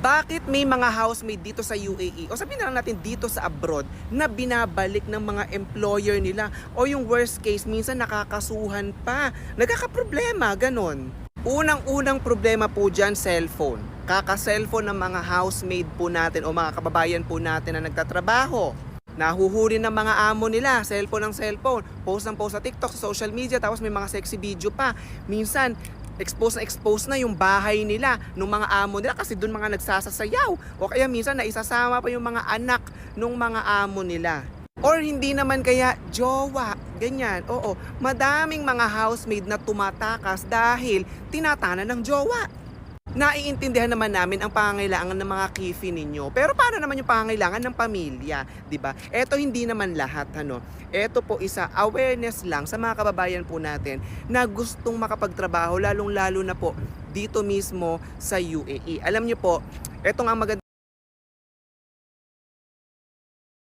Bakit may mga housemaid dito sa UAE o sabihin na lang natin dito sa abroad na binabalik ng mga employer nila o yung worst case minsan nakakasuhan pa, nagkakaproblema, ganon. Unang-unang problema po dyan, cellphone. Kaka-cellphone ng mga housemaid po natin o mga kababayan po natin na nagtatrabaho. Nahuhuli ng mga amo nila, cellphone ng cellphone, post ng post sa TikTok, sa social media, tapos may mga sexy video pa. Minsan, expose na expose na yung bahay nila ng mga amo nila kasi doon mga nagsasasayaw. O kaya minsan naisasama pa yung mga anak ng mga amo nila. Or hindi naman kaya jowa, ganyan. Oo, madaming mga housemaid na tumatakas dahil tinatana ng jowa. Naiintindihan naman namin ang pangangailangan ng mga kifi ninyo. Pero paano naman yung pangangailangan ng pamilya, 'di ba? Ito hindi naman lahat ano. Ito po isa awareness lang sa mga kababayan po natin na gustong makapagtrabaho lalong-lalo na po dito mismo sa UAE. Alam niyo po, ito nga maganda